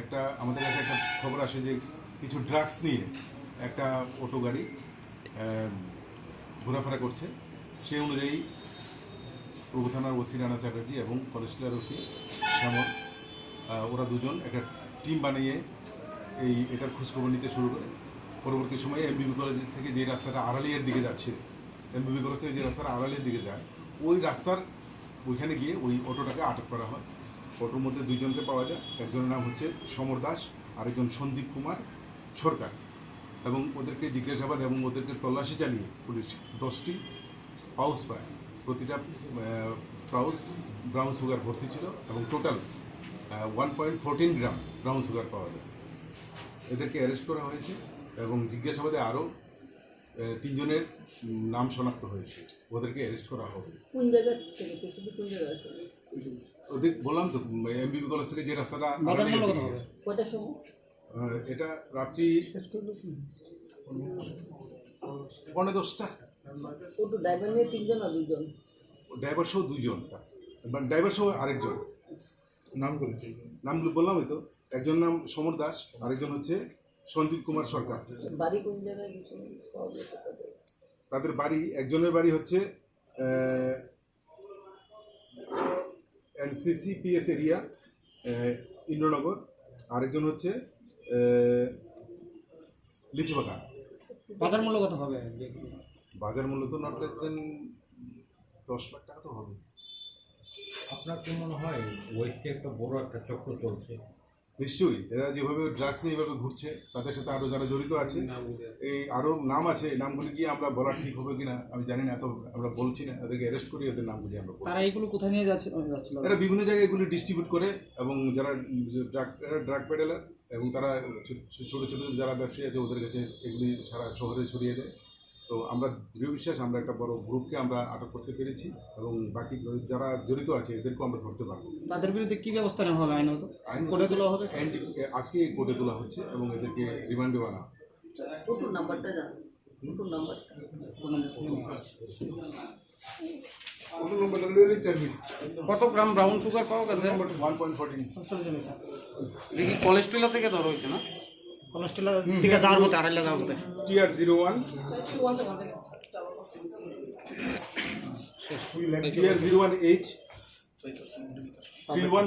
একটা, আমাদের কাছে একটা খবর আসে যে কিছু ড্রাগস নিয়ে একটা অটো গাড়ি ঘোরাফেরা করছে। সেই অনুযায়ী প্রভু থানার ওসি রানা চ্যাটার্জি এবং কলেস্টলার ওসি শ্যামল ওরা দুজন একটা টিম বানিয়ে এই, এটার খোঁজখবর নিতে শুরু করে। পরবর্তী সময়ে এমবিবি কলেজ থেকে যে রাস্তাটা আড়ালিয়ার দিকে যাচ্ছে এমবিবি কলেজ থেকে যে রাস্তাটা আড়ালিয়ার দিকে যায়, ওই রাস্তার ওইখানে গিয়ে ওই অটোটাকে আটক করা হয়। অটোর মধ্যে দুইজনকে পাওয়া যায়। একজনের নাম হচ্ছে সমর দাস, আরেকজন সন্দীপ কুমার সরকার। এবং ওদেরকে জিজ্ঞাসাবাদ এবং ওদেরকে তল্লাশি চালিয়ে পুলিশ দশটি পাউস পায়। প্রতিটা পাউস ব্রাউন সুগার ভর্তি ছিল এবং total one point fourteen gram brown sugar পাওয়া যায়। এদেরকে অ্যারেস্ট করা হয়েছে এবং জিজ্ঞাসাবাদে আরও তিনজনের নাম শনাক্ত হয়েছে। ওদেরকে অ্যারেস্ট করা হবে। কোন জায়গা থেকে? কোন জায়গা বললাম তো এমবিবি কলেজ থেকে যে রাস্তাটা এটা রাত্রি পনেরো দশটা। ওটু ড্রাইভার নিয়ে তিনজন আর দুজন ড্রাইভার সহ দুইজন। মানে ড্রাইভার সহ আরেকজন। নামগুলো নামগুলো বললামই তো। একজন নাম সমর দাস আরেকজন হচ্ছে সন্দীপ কুমার সরকার। বাড়ি কোন জায়গায় তাদের বাড়ি একজনের বাড়ি হচ্ছে এনসিসি পিএস এরিয়া ইন্দ্রনগর আরেকজন হচ্ছে লিচুবাগান বাজার মূল্য কত হবে? বাজার মূল্য তো নট লেস দেন দশ লাখ টাকা তো হবে। আপনার কি মনে হয় ওইতে একটা বড় একটা চক্র চলছে নিশ্চয়ই এরা যেভাবে ড্রাগস নিয়ে এভাবে ঘুরছে তাদের সাথে আরও যারা জড়িত আছে এই আরও নাম আছে এই নামগুলি কি আমরা বলা ঠিক হবে কিনা আমি জানি না তো আমরা বলছি না ওদেরকে অ্যারেস্ট করি ওদের নামগুলি আমরা তারা এগুলো কোথায় নিয়ে যাচ্ছে এরা বিভিন্ন জায়গায় এগুলি ডিস্ট্রিবিউট করে এবং যারা ড্রাগ ড্রাগ পেডেলার এবং তারা ছোট ছোট যারা ব্যবসায়ী আছে ওদের কাছে এগুলি সারা শহরে ছড়িয়ে দেয়। তো আমরা দৃঢ় বিশ্বাস আমরা একটা বড় গ্রুপকে আমরা আটক করতে পেরেছি এবং বাকি যারা জড়িত আছে এদেরকেও আমরা ধরতে পারব। তাদের বিরুদ্ধে কি ব্যবস্থা নেওয়া হবে আইনত? আইন কোর্টে তোলা হবে? আজকে কোর্টে তোলা হচ্ছে এবং এদেরকে রিমান্ডে আনা নাম্বারটা কত গ্রাম ব্রাউন সুগার পাওয়া গেছে? ওয়ান পয়েন্ট ফোরটিন দেখি কোলেস্ট্রল থেকে ধরা হয়েছে না? কলেস্ট্রল থেকে যাওয়ার পথে আড়াইলা যাওয়ার পথে। TR zero one. TR zero one H. Three one